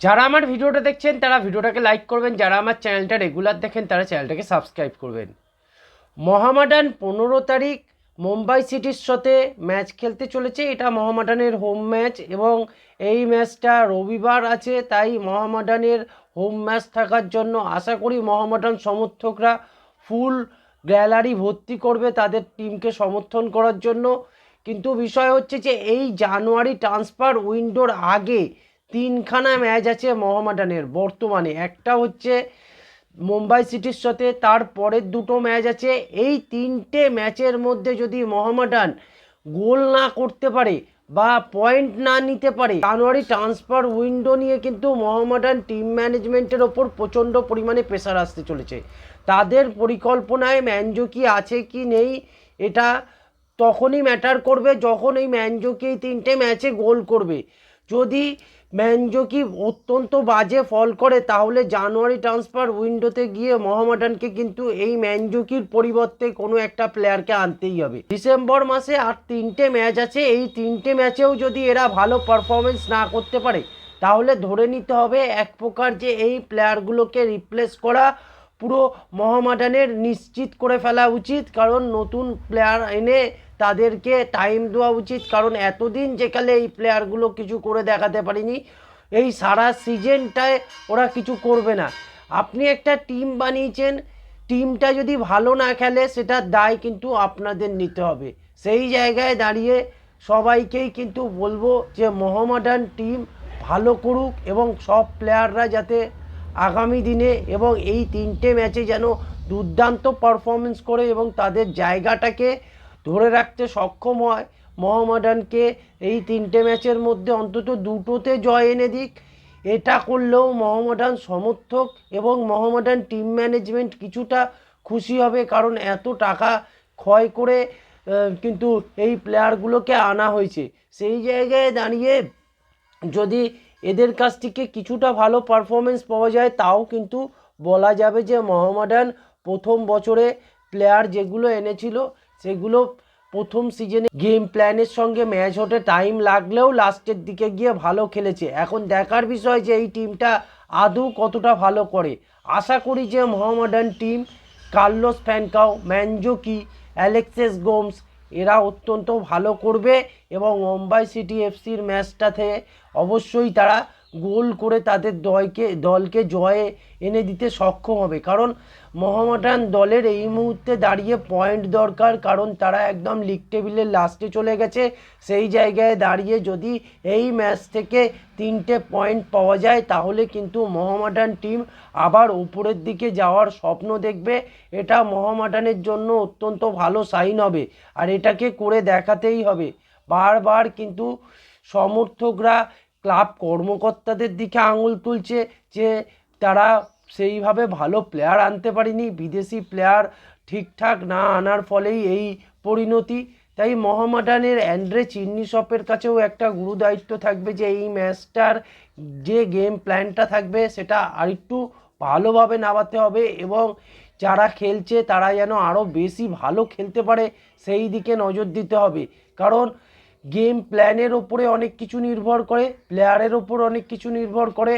যারা আমার ভিডিওটা দেখছেন, তারা ভিডিওটাকে লাইক করবেন। যারা আমার চ্যানেলটা রেগুলার দেখেন, তারা চ্যানেলটাকে সাবস্ক্রাইব করবেন। মহামাডান পনেরো তারিখ মুম্বাই সিটির সাথে ম্যাচ খেলতে চলেছে। এটা মহামাডানের হোম ম্যাচ এবং এই ম্যাচটা রবিবার আছে, তাই মহামাডানের হোম ম্যাচ থাকার জন্য আশা করি মহামাডান সমর্থকরা ফুল গ্যালারি ভর্তি করবে তাদের টিমকে সমর্থন করার জন্য। কিন্তু বিষয় হচ্ছে যে, এই জানুয়ারি ট্রান্সফার উইন্ডোর আগে তিনখানা ম্যাচ আছে মোহামেডানের বর্তমানে। একটা হচ্ছে মুম্বাই সিটির সাথে, তার পরের দুটো ম্যাচ আছে। এই তিনটে ম্যাচের মধ্যে যদি মোহামেডান গোল না করতে পারে বা পয়েন্ট না নিতে পারে, জানুয়ারি ট্রান্সফার উইন্ডো নিয়ে কিন্তু মোহামেডান টিম ম্যানেজমেন্টের ওপর প্রচণ্ড পরিমাণে প্রেশার আসতে চলেছে। তাদের পরিকল্পনায় ম্যানজো কি আছে কি নেই, এটা তখনই ম্যাটার করবে যখন এই ম্যানজোকি এই তিনটে ম্যাচে গোল করবে। যদি ম্যানজোকি অত্যন্ত বাজে ফল করে, তাহলে জানুয়ারি ট্রান্সফার উইন্ডোতে গিয়ে মহামাডানকে কিন্তু এই ম্যানজোকির পরিবর্তে কোনো একটা প্লেয়ারকে আনতেই হবে। ডিসেম্বর মাসে আর তিনটে ম্যাচ আছে, এই তিনটে ম্যাচেও যদি এরা ভালো পারফরমেন্স না করতে পারে, তাহলে ধরে নিতে হবে এক প্রকার যে এই প্লেয়ারগুলোকে রিপ্লেস করা পুরো মহামাডানের নিশ্চিত করে ফেলা উচিত। কারণ নতুন প্লেয়ার এনে তাদেরকে টাইম দেওয়া উচিত। কারণ এতদিন যেখানে এই প্লেয়ারগুলো কিছু করে দেখাতে পারিনি, এই সারা সিজনটায় ওরা কিছু করবে না। আপনি একটা টিম বানিয়েছেন টিমটা যদি ভালো না খেলে সেটার দায় কিন্তু আপনাদের নিতে হবে। সেই জায়গায় দাঁড়িয়ে সবাইকেই কিন্তু বলব যে মোহামেডান টিম ভালো করুক এবং সব প্লেয়াররা যাতে আগামী দিনে এবং এই তিনটে ম্যাচে যেন দুর্দান্ত পারফরমেন্স করে এবং তাদের জায়গাটাকে ধরে রাখতে সক্ষম হয়। মোহামেডানকে এই তিনটে ম্যাচের মধ্যে অন্তত দুটোতে জয় এনে দিক। এটা করলেও মোহামেডান সমর্থক এবং মোহামেডান টিম ম্যানেজমেন্ট কিছুটা খুশি হবে কারণ এত টাকা ক্ষয় করে কিন্তু এই প্লেয়ারগুলোকে আনা হয়েছে। সেই জায়গায় দাঁড়িয়ে যদি এদের কাছ থেকে কিছুটা ভালো পারফরমেন্স পাওয়া যায়, তাও কিন্তু বলা যাবে যে মোহামেডান প্রথম বছরে প্লেয়ার যেগুলো এনেছিল সেগুলো প্রথম সিজনে গেম প্ল্যানের সঙ্গে ম্যাচ হতে টাইম লাগলেও লাস্টের দিকে গিয়ে ভালো খেলেছে। এখন দেখার বিষয় যে এই টিমটা আদৌ কতটা ভালো করে। আশা করি যে Mohammedan team Carlos ফ্যানকাও ম্যানজোকি Alexis Gomes, এরা অত্যন্ত ভালো করবে এবং মুম্বাই সিটি এফসির ম্যাচটাতে অবশ্যই তারা গোল করে তাদের দলকে দলকে জয়ে এনে দিতে সক্ষম হবে। কারণ মোহামেডান দলের এই মুহূর্তে দাঁড়িয়ে পয়েন্ট দরকার, কারণ তারা একদম লিগ টেবিলের লাস্টে চলে গেছে। সেই জায়গায় দাঁড়িয়ে যদি এই ম্যাচ থেকে তিনটে পয়েন্ট পাওয়া যায়, তাহলে কিন্তু মোহামেডান টিম আবার উপরের দিকে যাওয়ার স্বপ্ন দেখবে। এটা মোহামেডানের জন্য অত্যন্ত ভালো সাইন হবে। আর এটাকে করে দেখাতেই হবে। বারবার কিন্তু সমর্থকরা ক্লাব কর্মকর্তাদের দিকে আঙুল তুলছে যে তারা সেইভাবে ভালো প্লেয়ার আনতে পারেনি, বিদেশি প্লেয়ার ঠিকঠাক না আনার ফলেই এই পরিণতি। তাই মোহামেডানের অ্যান্ড্রে চিন্নি শপের কাছেও একটা গুরু দায়িত্ব থাকবে যে এই ম্যাচটার যে গেম প্ল্যানটা থাকবে সেটা আরেকটু ভালোভাবে নামাতে হবে এবং যারা খেলছে তারা যেন আরও বেশি ভালো খেলতে পারে, সেই দিকে নজর দিতে হবে। কারণ গেম প্ল্যানের ওপরে অনেক কিছু নির্ভর করে প্লেয়ারের ওপর অনেক কিছু নির্ভর করে।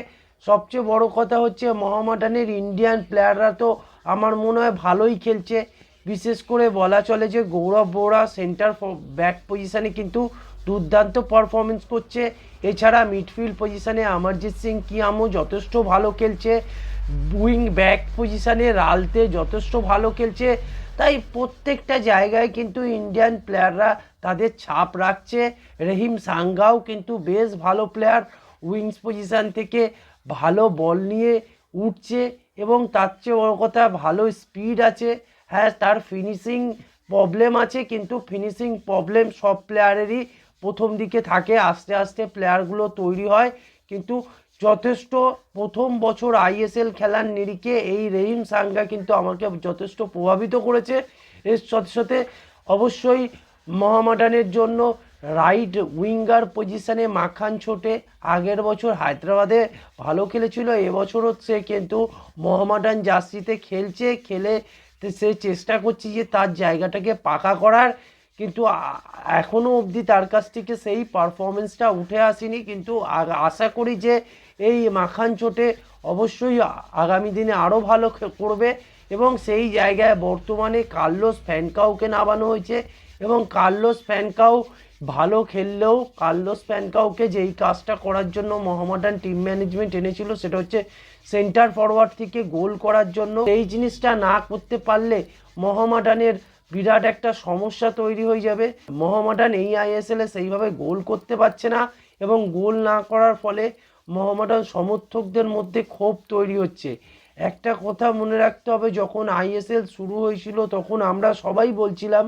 সবচেয়ে বড় কথা হচ্ছে, মোহামেডানের ইন্ডিয়ান প্লেয়াররা তো আমার মনে হয় ভালোই খেলছে। বিশেষ করে বলা চলে যে গৌরব বোরা সেন্টার ব্যাক পজিশানে কিন্তু দুর্দান্ত পারফরমেন্স করছে। এছাড়া মিডফিল্ড পজিশানে অমরজিৎ সিং কিয়ামও যথেষ্ট ভালো খেলছে। উইং ব্যাক পজিশানে রালতে যথেষ্ট ভালো খেলছে। তাই প্রত্যেকটা জায়গায় কিন্তু ইন্ডিয়ান প্লেয়াররা তাদের ছাপ রাখছে। রহিম সাঙ্গাও কিন্তু বেশ ভালো প্লেয়ার। উইংস পজিশান থেকে ভালো বল নিয়ে উঠছে এবং তার চেয়ে বড় কথা ভালো স্পিড আছে। হ্যাঁ তার ফিনিশিং প্রবলেম আছে কিন্তু ফিনিশিং প্রবলেম সব প্লেয়ারেরই প্রথম দিকে থাকে। আস্তে আস্তে প্লেয়ারগুলো তৈরি হয়। কিন্তু যথেষ্ট প্রথম বছর আইএসএল খেলার নিরিখে এই রহিম সাঙ্গা কিন্তু আমাকে যথেষ্ট প্রভাবিত করেছে। এর সাথে সাথে অবশ্যই মহামাডানের জন্য রাইট উইঙ্গার পজিশানে মাখান ছোটে আগের বছর হায়দ্রাবাদে ভালো খেলেছিল, এবছরও সে কিন্তু মোহামেডান জার্সিতে খেলছে, খেলে সে চেষ্টা করছে যে তার জায়গাটাকে পাকা করার। কিন্তু আ- এখনও অবধি তার কাছ থেকে সেই পারফরমেন্সটা উঠে আসেনি। কিন্তু আশা করি যে এই মাখান চোটে অবশ্যই আগামী দিনে আরও ভালো করবে এবং সেই জায়গায় বর্তমানে কার্লোস ফ্যানকাউকে নামানো হয়েছে এবং কার্লোস ফ্যানকাউ ভালো খেললেও কার্লোস ফ্যানকাউকে যেই কাজটা করার জন্য মোহামেডান টিম ম্যানেজমেন্ট এনেছিল সেটা হচ্ছে সেন্টার ফরওয়ার্ড থেকে গোল করার জন্য। এই জিনিসটা না করতে পারলে মোহামেডানের বিরাট একটা সমস্যা তৈরি হয়ে যাবে। মোহামেডান এই আইএসএলে সেইভাবে গোল করতে পারছে না এবং গোল না করার ফলে মোহামেডান সমর্থকদের মধ্যে ক্ষোভ তৈরি হচ্ছে। একটা কথা মনে রাখতে হবে, যখন আইএসএল শুরু হয়েছিল তখন আমরা সবাই বলছিলাম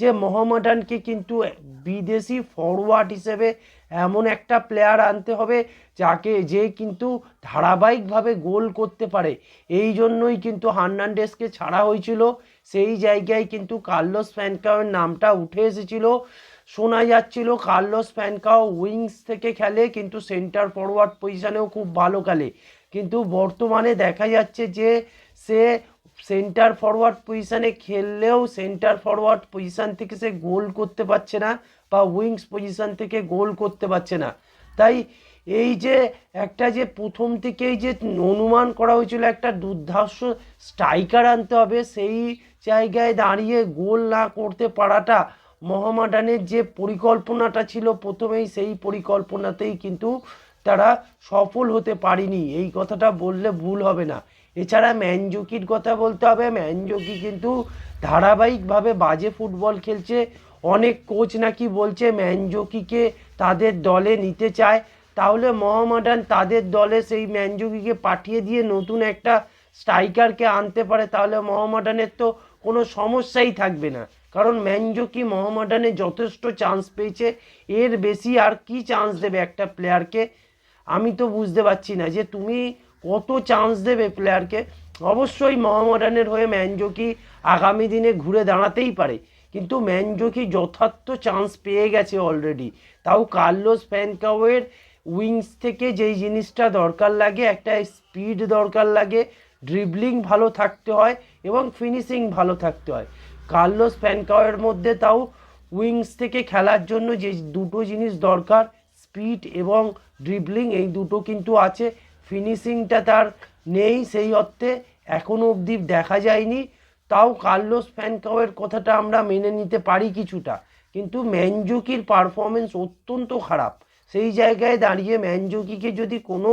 যে মোহামেডানকে কিন্তু বিদেশি ফরওয়ার্ড হিসেবে এমন একটা প্লেয়ার আনতে হবে যাকে যে কিন্তু ধারাবাহিকভাবে গোল করতে পারে। এই জন্যই কিন্তু হার্নান্ডেসকে ছাড়া হয়েছিল। সেই জায়গায় কিন্তু কার্লোস ফ্যানকাওয়ের নামটা উঠে এসেছিল, শোনা যাচ্ছিল কার্লোস ফ্যানকাও উইংস থেকে খেলে, কিন্তু সেন্টার ফরওয়ার্ড পজিশানেও খুব ভালো খেলে। কিন্তু বর্তমানে দেখা যাচ্ছে যে সে সেন্টার ফরওয়ার্ড পজিশানে খেললেও সেন্টার ফরওয়ার্ড পজিশান থেকে সে গোল করতে পারছে না বা উইংস পজিশান থেকে গোল করতে পারছে না। তাই এই যে একটা যে প্রথম থেকেই যে অনুমান করা হয়েছিল, একটা দুর্ধর্ষ স্ট্রাইকার আনতে হবে, সেই জায়গায় দাঁড়িয়ে গোল না করতে পারাটা মোহামেডানের যে পরিকল্পনাটা ছিল প্রথমেই, সেই পরিকল্পনাতেই কিন্তু তারা সফল হতে পারেনি। এই কথাটা বললে ভুল হবে না। এছাড়া ম্যানজুকির কথা বলতে হবে। ম্যানজুকি কিন্তু ধারাবাহিকভাবে বাজে ফুটবল খেলছে। অনেক কোচ নাকি বলছে ম্যানজুকিকে তাদের দলে নিতে চায়। তাহলে মোহামেডান তাদের দলে সেই ম্যানজুকিকে পাঠিয়ে দিয়ে নতুন একটা স্ট্রাইকারকে আনতে পারে, তাহলে মোহামেডানের তো কোনো সমস্যাই থাকবে না। কারণ ম্যানজুকি মোহামেডানে যথেষ্ট চান্স পেয়েছে, এর বেশি আর কি চান্স দেবে একটা প্লেয়ারকে আমি তো বুঝতে পারছি না যে তুমি কত চান্স দেবে প্লেয়ারকে অবশ্যই মোহামেডানের হয়ে ম্যানজোকি আগামী দিনে ঘুরে দাঁড়াতেই পারে। কিন্তু ম্যানজোকি যথার্থ চান্স পেয়ে গেছে অলরেডি তাও কার্লোস ফ্যানকাওয়ের উইংস থেকে যেই জিনিসটা দরকার লাগে, একটা স্পিড দরকার লাগে ড্রিবলিং ভালো থাকতে হয় এবং ফিনিশিং ভালো থাকতে হয়। কার্লোস ফ্যানকাওয়ের মধ্যে তাও উইংস থেকে খেলার জন্য যে দুটো জিনিস দরকার স্পিড এবং ড্রিবলিং এই দুটো কিন্তু আছে। ফিনিশিংটা তার নেই সেই অর্থে এখনও অবধি দেখা যায়নি। তাও কার্লোস ফ্যানকাওয়ের কথাটা আমরা মেনে নিতে পারি কিছুটা। কিন্তু ম্যানজুকির পারফরমেন্স অত্যন্ত খারাপ। সেই জায়গায় দাঁড়িয়ে ম্যানজুকিকে যদি কোনো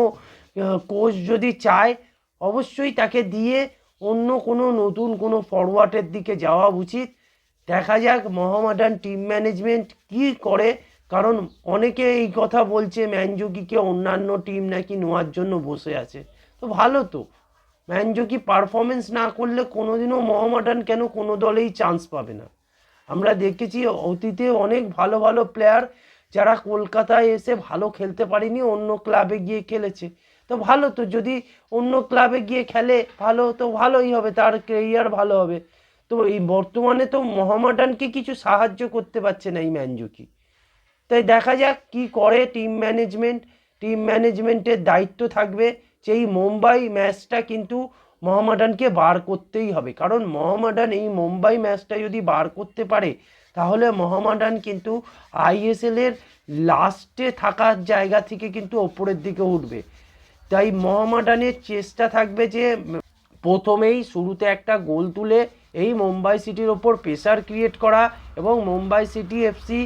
কোচ যদি চায়, অবশ্যই তাকে দিয়ে অন্য কোনো নতুন কোনো ফরওয়ার্ডের দিকে যাওয়া উচিত। দেখা যাক মহামাডান টিম ম্যানেজমেন্ট কি করে, কারণ অনেকে এই কথা বলছে ম্যানজুকিকে অন্যান্য টিম নাকি নেওয়ার জন্য বসে আছে। তো ভালো তো। ম্যানজুকি পারফরমেন্স না করলে কোনোদিনও মোহামেডান কেন কোনো দলেই চান্স পাবে না। আমরা দেখেছি অতীতে অনেক ভালো ভালো প্লেয়ার যারা কলকাতায় এসে ভালো খেলতে পারেনি, অন্য ক্লাবে গিয়ে খেলেছে। তো ভালো তো, যদি অন্য ক্লাবে গিয়ে খেলে ভালো, তো ভালোই হবে, তার কেরিয়ার ভালো হবে। তো এই বর্তমানে তো মোহামেডানকে কিছু সাহায্য করতে পারছে না এই ম্যানজুকি তাই দেখা যাক কি করে টিম ম্যানেজমেন্ট টিম ম্যানেজমেন্টের দায়িত্ব থাকবে এই মুম্বাই ম্যাচটা কিন্তু মোহামেডানকে বার করতেই হবে। কারণ মোহামেডান এই মুম্বাই ম্যাচটা যদি বার করতে পারে তাহলে মোহামেডান কিন্তু আইএসএল এর লাস্টে থাকার জায়গা থেকে কিন্তু ওপরের দিকে উঠবে। তাই মোহামেডানের চেষ্টা থাকবে যে প্রথমেই শুরুতে একটা গোল তুলে এই মুম্বাই সিটির ওপর প্রেসার ক্রিয়েট করা এবং মুম্বাই সিটি এফসি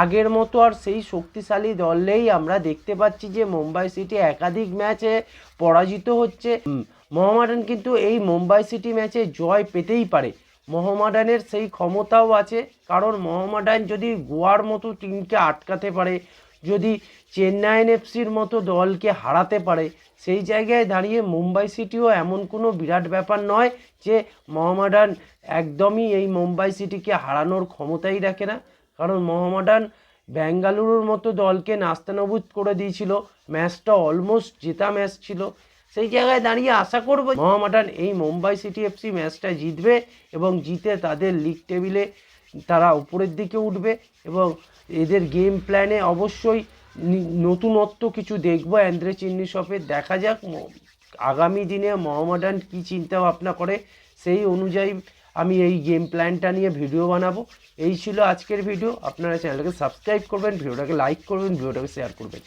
আগের মতো আর সেই শক্তিশালী দলেই আমরা দেখতে পাচ্ছি যে মুম্বাই সিটি একাধিক ম্যাচে পরাজিত হচ্ছে। হুম, মোহামেডান কিন্তু এই মুম্বাই সিটি ম্যাচে জয় পেতেই পারে। মোহামেডানের সেই ক্ষমতাও আছে। কারণ মোহামেডান যদি গোয়ার মতো টিমকে আটকাতে পারে, যদি চেন্নাইন এফসির মতো দলকে হারাতে পারে, সেই জায়গায় দাঁড়িয়ে মুম্বাই সিটিও এমন কোনো বিরাট ব্যাপার নয় যে মোহামেডান একদমই এই মুম্বাই সিটিকে হারানোর ক্ষমতাই রাখে না। কারণ মোহামেডান বেঙ্গালুরুর মতো দলকে নাস্তানাবুদ করে দিয়েছিল। ম্যাচটা অলমোস্ট জেতা ম্যাচ ছিল। সেই জায়গায় দাঁড়িয়ে আশা করব মোহামেডান এই মুম্বাই সিটি এফসি ম্যাচটা জিতবে এবং জিতে তাদের লিগ টেবিলে তারা উপরের দিকে উঠবে এবং এদের গেম প্ল্যানে অবশ্যই নতুনত্ব কিছু দেখব। অ্যান্দ্রে চিন্নি শপে দেখা যাক আগামী দিনে মহামাডান কী চিন্তা ভাবনা করে সেই অনুযায়ী আমি এই গেম প্ল্যানটা নিয়ে ভিডিও বানাবো। এই ছিল আজকের ভিডিও আপনারা চ্যানেলটাকে সাবস্ক্রাইব করবেন ভিডিওটাকে লাইক করবেন ভিডিওটাকে শেয়ার করবেন।